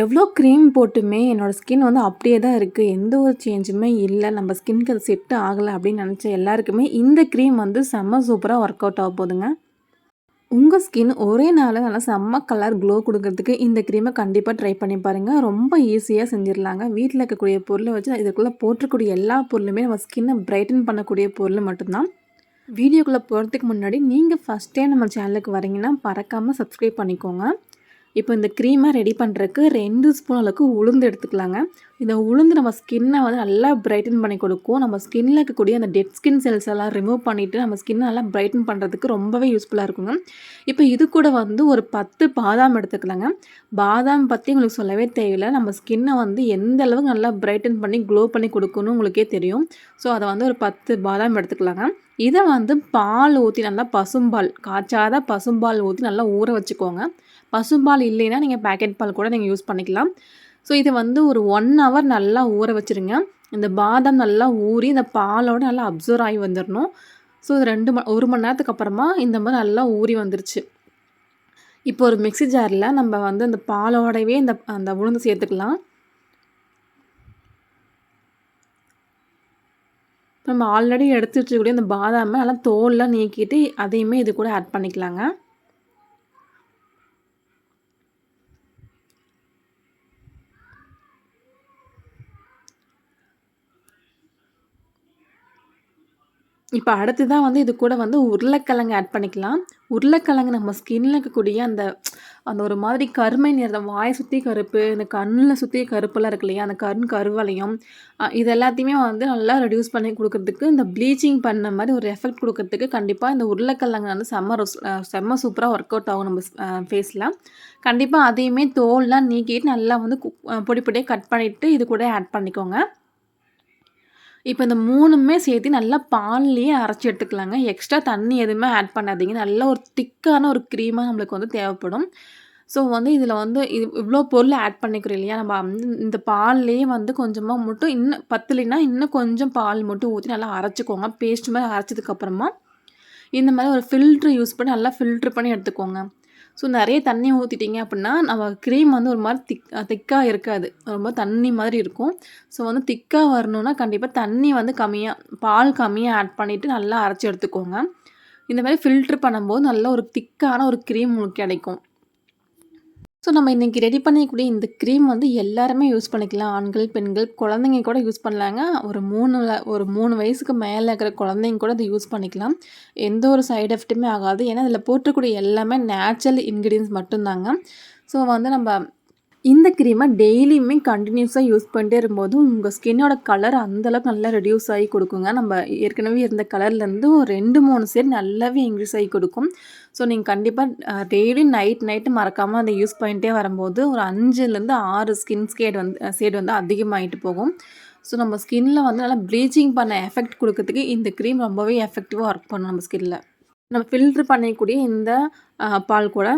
எவ்வளோ க்ரீம் போட்டுமே என்னோடய ஸ்கின் வந்து அப்படியே தான் இருக்குது எந்த ஒரு சேஞ்சுமே இல்லை. நம்ம ஸ்கின்க்கு அது செட் ஆகலை அப்படின்னு நினச்ச எல்லாருக்குமே இந்த க்ரீம் வந்து செம்ம சூப்பராக ஒர்க் அவுட் ஆக போதுங்க உங்கள் ஸ்கின் ஒரே நாளில் நல்லா செம்ம கலர் க்ளோ கொடுக்கறதுக்கு இந்த க்ரீமை கண்டிப்பாக ட்ரை பண்ணி பாருங்கள் ரொம்ப ஈஸியாக செஞ்சிடலாங்க. வீட்டில் இருக்கக்கூடிய பொருளை வச்சு இதுக்குள்ளே போட்டிருக்கூடிய எல்லா பொருளுமே நம்ம ஸ்கின்னை பிரைட்டன் பண்ணக்கூடிய பொருள் மட்டும்தான். வீடியோக்குள்ளே போகிறதுக்கு முன்னாடி நீங்கள் ஃபஸ்ட்டே நம்ம சேனலுக்கு வரீங்கன்னா பறக்காமல் சப்ஸ்கிரைப் பண்ணிக்கோங்க. இப்போ இந்த க்ரீமை ரெடி பண்ணுறதுக்கு ரெண்டு ஸ்பூன் அளவுக்கு உளுந்து எடுத்துக்கலாங்க. இந்த உளுந்து நம்ம ஸ்கின்னை வந்து நல்லா பிரைட்டன் பண்ணி கொடுக்கும். நம்ம ஸ்கின்னில் இருக்கக்கூடிய அந்த டெட் ஸ்கின் செல்ஸ் எல்லாம் ரிமூவ் பண்ணிவிட்டு நம்ம ஸ்கின்னை நல்லா பிரைட்டன் பண்ணுறதுக்கு ரொம்பவே யூஸ்ஃபுல்லாக இருக்குங்க. இப்போ இது கூட வந்து ஒரு பத்து பாதாம் எடுத்துக்கலாங்க. பாதாம் பற்றி உங்களுக்கு சொல்லவே தேவையில்லை. நம்ம ஸ்கின்னை வந்து எந்த அளவுக்கு நல்லா பிரைட்டன் பண்ணி க்ளோ பண்ணி கொடுக்கணும் உங்களுக்கே தெரியும். ஸோ அதை வந்து ஒரு பத்து பாதாம் எடுத்துக்கலாங்க. இதை வந்து பால் ஊற்றி நல்லா பசும்பால் காய்ச்சாத பசும்பால் ஊற்றி நல்லா ஊற வச்சுக்கோங்க. பசும்பால் இல்லைன்னா நீங்கள் பேக்கெட் பால் கூட நீங்கள் யூஸ் பண்ணிக்கலாம். ஸோ இதை வந்து ஒரு ஒன் ஹவர் நல்லா ஊற வச்சுருங்க. இந்த பாதாம் நல்லா ஊறி இந்த பாலோடு நல்லா அப்சர்வ் ஆகி வந்துடணும் ஸோ இது ரெண்டு ம ஒரு மணி நேரத்துக்கு அப்புறமா இந்த மாதிரி நல்லா ஊறி வந்துருச்சு. இப்போ ஒரு மிக்சி ஜாரில் நம்ம வந்து அந்த பாலோடவே இந்த அந்த உளுந்து சேர்த்துக்கலாம். நம்ம ஆல்ரெடி எடுத்து வச்சுக்கூடிய அந்த பாதாமை நல்லா தோல்லாம் நீக்கிட்டு அதையுமே இது கூட ஆட் பண்ணிக்கலாங்க. இப்போ அடுத்து தான் வந்து இது கூட வந்து உருளைக்கிழங்கு ஆட் பண்ணிக்கலாம். உருளைக்கிழங்கு நம்ம ஸ்கின்னில் இருக்கக்கூடிய அந்த அந்த ஒரு மாதிரி கருமை நிறம் வாயை சுற்றி கருப்பு இந்த கண்ணில் சுற்றி கருப்பெல்லாம் இருக்கு இல்லையா அந்த கண் கருவலையும் இது எல்லாத்தையுமே வந்து நல்லா ரெடியூஸ் பண்ணி கொடுக்கறதுக்கு இந்த ப்ளீச்சிங் பண்ண மாதிரி ஒரு எஃபெக்ட் கொடுக்கறதுக்கு கண்டிப்பாக இந்த உருளைக்கிழங்கு வந்து செம்ம செம்ம சூப்பராக ஒர்க் அவுட் ஆகும் நம்ம ஃபேஸில் கண்டிப்பாக அதையுமே தோல்லாம் நீக்கிட்டு நல்லா வந்து பொடி பொடியாக கட் பண்ணிவிட்டு இது கூட ஆட் பண்ணிக்கோங்க. இப்போ இந்த மூணுமே சேர்த்து நல்லா பால்லேயே அரைச்சி எடுத்துக்கலாங்க. எக்ஸ்ட்ரா தண்ணி எதுவுமே ஆட் பண்ணாதீங்க. நல்ல ஒரு திக்கான ஒரு க்ரீமாக நம்மளுக்கு வந்து தேவைப்படும். ஸோ வந்து இதில் வந்து இது இவ்வளோ பொருள் ஆட் பண்ணிக்கிறோம் இல்லையா? நம்ம இந்த பால்லேயே வந்து கொஞ்சமாக மட்டும் இன்னும் பத்துலைன்னா இன்னும் கொஞ்சம் பால் மட்டும் ஊற்றி நல்லா அரைச்சிக்கோங்க. பேஸ்ட் மாதிரி அரைச்சதுக்கப்புறமா இந்த மாதிரி ஒரு ஃபில்ட்ரு யூஸ் பண்ணி நல்லா ஃபில்ட்ரு பண்ணி எடுத்துக்கோங்க. ஸோ நிறைய தண்ணி ஊற்றிட்டிங்க அப்படின்னா நம்ம க்ரீம் வந்து ஒரு மாதிரி திக் திக்காக இருக்காது. ரொம்ப தண்ணி மாதிரி இருக்கும். ஸோ வந்து திக்காக வரணுன்னா கண்டிப்பாக தண்ணி வந்து கம்மியாக பால் கம்மியாக ஆட் பண்ணிவிட்டு நல்லா அரைச்சி எடுத்துக்கோங்க. இந்த மாதிரி ஃபில்ட்ரு பண்ணும்போது நல்ல ஒரு திக்கான ஒரு க்ரீம் உங்களுக்கு கிடைக்கும். ஸோ நம்ம இன்றைக்கி ரெடி பண்ணிக்கூடிய இந்த க்ரீம் வந்து எல்லாருமே யூஸ் பண்ணிக்கலாம். ஆண்கள் பெண்கள் குழந்தைங்க கூட யூஸ் பண்ணலாங்க. ஒரு மூணு ஒரு மூணு வயசுக்கு மேலே இருக்கிற குழந்தைங்க கூட அதை யூஸ் பண்ணிக்கலாம். எந்த ஒரு சைடு எஃபெக்ட்டுமே ஆகாது. ஏன்னா இதில் போட்டக்கூடிய எல்லாமே நேச்சுரல் இன்க்ரீடியன்ஸ் மட்டும்தாங்க. ஸோ வந்து நம்ம இந்த க்ரீமை டெய்லியுமே கண்டினியூஸாக யூஸ் பண்ணிட்டே இருக்கும்போது உங்கள் ஸ்கின்னோட கலர் அந்தளவுக்கு நல்லா ரெடியூஸ் ஆகி கொடுக்குங்க. நம்ம ஏற்கனவே இருந்த கலர்லேருந்து ஒரு ரெண்டு மூணு சேர் நல்லாவே இன்க்ரீஸ் ஆகி கொடுக்கும். ஸோ நீங்கள் கண்டிப்பாக டெய்லி நைட் நைட்டு மறக்காமல் அதை யூஸ் பண்ணிகிட்டே வரும்போது ஒரு அஞ்சுலேருந்து ஆறு ஸ்கின் ஸ்கேட் வந்து ஷேட் வந்து அதிகமாகிட்டு போகும். ஸோ நம்ம ஸ்கின்னில் வந்து நல்லா ப்ளீச்சிங் பண்ண எஃபெக்ட் கொடுக்கறதுக்கு இந்த க்ரீம் ரொம்பவே எஃபெக்டிவாக ஒர்க் பண்ணும் நம்ம ஸ்கின்னில் நம்ம ஃபில்ட்ரு பண்ணக்கூடிய இந்த பால் கூட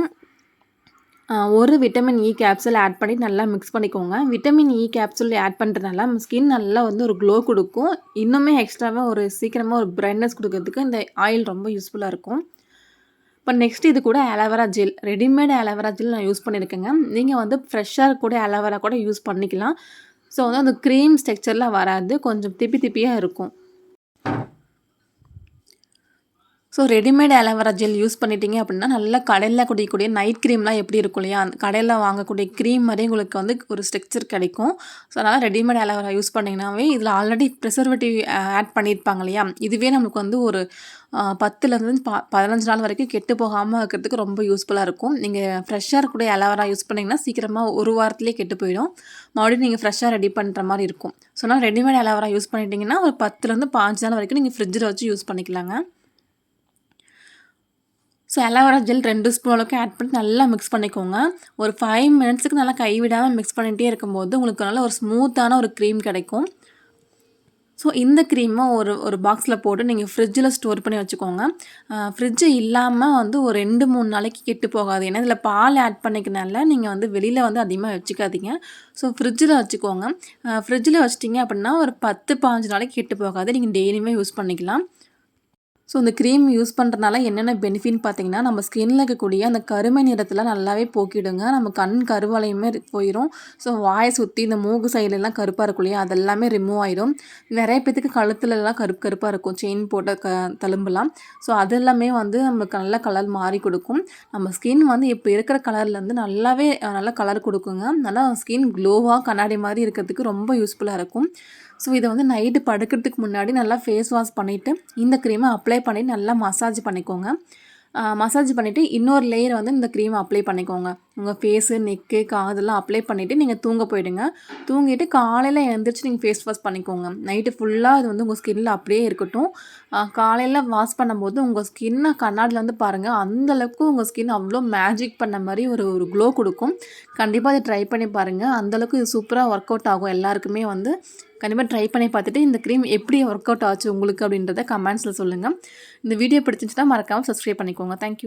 ஒரு விட்டமின் இ கேப்சூல் ஆட் பண்ணி நல்லா மிக்ஸ் பண்ணிக்கோங்க. விட்டமின் இ கேப்சூல் ஆட் பண்ணுறதுனால நம்ம ஸ்கின் நல்லா வந்து ஒரு க்ளோ கொடுக்கும். இன்னுமே எக்ஸ்ட்ராவாக ஒரு சீக்கிரமாக ஒரு பிரைட்னஸ் கொடுக்கறதுக்கு இந்த ஆயில் ரொம்ப யூஸ்ஃபுல்லாக இருக்கும். இப்போ நெக்ஸ்ட் இது கூட aloe vera gel readymade aloe vera gel நான் யூஸ் பண்ணியிருக்கேங்க நீங்கள் வந்து ஃப்ரெஷ்ஷாக கூட அலோவேரா கூட யூஸ் பண்ணிக்கலாம். ஸோ வந்து அந்த க்ரீம் ஸ்ட்ரக்சரில் வராது. கொஞ்சம் திப்பி திப்பியாக இருக்கும். So readymade aloe vera gel use பண்ணிட்டீங்க அப்படின்னா நல்லா கடையில் குடிக்கக்கூடிய நைட் க்ரீம்லாம் எப்படி இருக்கும் இல்லையா? அந்த கடையில் வாங்கக்கூடிய க்ரீம் மாதிரி உங்களுக்கு வந்து ஒரு ஸ்ட்ரக்சர் கிடைக்கும். ஸோ அதனால் ரெடிமேட் அலோவேரா யூஸ் பண்ணிங்கனாவே இதில் ஆல்ரெடி ப்ரிசர்வேட்டிவ் ஆட் பண்ணியிருப்பாங்க இல்லையா? இதுவே நம்மளுக்கு வந்து ஒரு பத்துலேருந்து ப பதினஞ்சு நாள் வரைக்கும் கெட்டு போகாமல் இருக்கிறதுக்கு ரொம்ப யூஸ்ஃபுல்லாக இருக்கும். நீங்கள் ஃப்ரெஷ்ஷாக இருக்கக்கூடிய அலோவேரா யூஸ் பண்ணிங்கன்னா சீக்கிரமாக ஒரு வாரத்துலேயே கெட்டு போயிடும். மறுபடியும் நீங்கள் ஃப்ரெஷ்ஷாக ரெடி பண்ணுற மாதிரி இருக்கும். ஸோ நான் ரெடிமேட் அலோவேரா யூஸ் பண்ணிட்டீங்கன்னா ஒரு பத்துலேருந்து பாஞ்சு நாள் வரைக்கும் நீங்கள் ஃப்ரிட்ஜில் வச்சு யூஸ் பண்ணிக்கலாங்க. ஸோ அலோவேரா ஜெல் ரெண்டு ஸ்பூன் அளவுக்கு ஆட் பண்ணி நல்லா மிக்ஸ் பண்ணிக்கோங்க. ஒரு ஃபைவ் மினிட்ஸுக்கு நல்லா கைவிடாமல் மிக்ஸ் பண்ணிகிட்டே இருக்கும்போது உங்களுக்கு நல்ல ஒரு ஸ்மூத்தான ஒரு க்ரீம் கிடைக்கும். ஸோ இந்த க்ரீமை ஒரு ஒரு பாக்ஸில் போட்டு நீங்கள் ஃப்ரிட்ஜில் ஸ்டோர் பண்ணி வச்சுக்கோங்க. ஃப்ரிட்ஜு இல்லாமல் வந்து ஒரு ரெண்டு மூணு நாளைக்கு கெட்டு போகாது. ஏன்னா இதில் பால் ஆட் பண்ணிக்கனால நீங்கள் வந்து வெளியில் வந்து அதிகமாக வச்சுக்காதீங்க. ஸோ ஃப்ரிட்ஜில் வச்சுக்கோங்க. ஃப்ரிட்ஜில் வச்சிட்டிங்க அப்படின்னா ஒரு பத்து பாஞ்சு நாளைக்கு கெட்டு போகாது. நீங்கள் டெய்லியுமே யூஸ் பண்ணிக்கலாம். ஸோ இந்த க்ரீம் யூஸ் பண்ணுறனால என்னென்ன பெனிஃபிட்னு பார்த்தீங்கன்னா நம்ம ஸ்கின்ல இருக்கக்கூடிய அந்த கருமை நிறத்தில் நல்லாவே போக்கிடுங்க. நம்ம கண் கருவளையுமே போயிடும் ஸோ வாயை சுற்றி இந்த மூக்கு சைடுலலாம் கருப்பாக இருக்கும் இல்லையா? அதெல்லாமே ரிமூவ் ஆகிடும் நிறைய பேத்துக்கு கழுத்துலலாம் கருப்பு கருப்பாக இருக்கும். செயின் போட்ட க தழும்புலாம். ஸோ அதெல்லாமே வந்து நமக்கு நல்ல கலர் மாறி கொடுக்கும். நம்ம ஸ்கின் வந்து இப்போ இருக்கிற கலர்லேருந்து நல்லாவே நல்லா நல்ல கலர் கொடுக்குங்க. நல்லா ஸ்கின் க்ளோவாக கண்ணாடி மாதிரி இருக்கிறதுக்கு ரொம்ப யூஸ்ஃபுல்லாக இருக்கும். ஸோ இதை வந்து நைட்டு படுக்கிறதுக்கு முன்னாடி நல்லா ஃபேஸ் வாஷ் பண்ணிவிட்டு இந்த க்ரீமை அப்ளை பண்ணி நல்லா மசாஜ் பண்ணிக்கோங்க. மசாஜ் பண்ணிவிட்டு இன்னொரு லேயர் வந்து இந்த க்ரீமை அப்ளை பண்ணிக்கோங்க. உங்கள் ஃபேஸு நெக்கு காதெல்லாம் அப்ளை பண்ணிவிட்டு நீங்கள் தூங்க போயிடுங்க. தூங்கிட்டு காலையில் எழுந்திரிச்சு நீங்கள் ஃபேஸ் வாஷ் பண்ணிக்கோங்க. நைட்டு ஃபுல்லாக அது வந்து உங்கள் ஸ்கின்னில் அப்படியே இருக்கட்டும். காலையில் வாஷ் பண்ணும்போது உங்கள் ஸ்கின்னை கண்ணாடியில் வந்து பாருங்கள் அந்தளவுக்கு உங்கள் ஸ்கின் அவ்வளோ மேஜிக் பண்ண மாதிரி ஒரு ஒரு க்ளோ கொடுக்கும். கண்டிப்பாக அதை ட்ரை பண்ணி பாருங்கள் அந்தளவுக்கு இது சூப்பராக ஒர்க் அவுட் ஆகும் எல்லாருக்குமே வந்து. கண்டிப்பாக ட்ரை பண்ணி பார்த்துட்டு இந்த க்ரீம் எப்படி ஒர்க் அவுட் ஆச்சு உங்களுக்கு அப்படின்றத கமெண்ட்ஸில் சொல்லுங்கள் இந்த வீடியோ பிடிச்சிச்சுன்னா மறக்காமல் சப்ஸ்கிரைப் பண்ணிக்கோங்க. தேங்க்யூ